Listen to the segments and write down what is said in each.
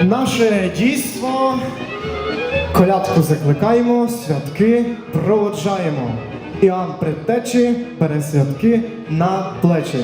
Наше дійство колядку закликаємо, святки проводжаємо. Іоанн предтечі, пересвятки на плечі.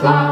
fly.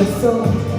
됐어.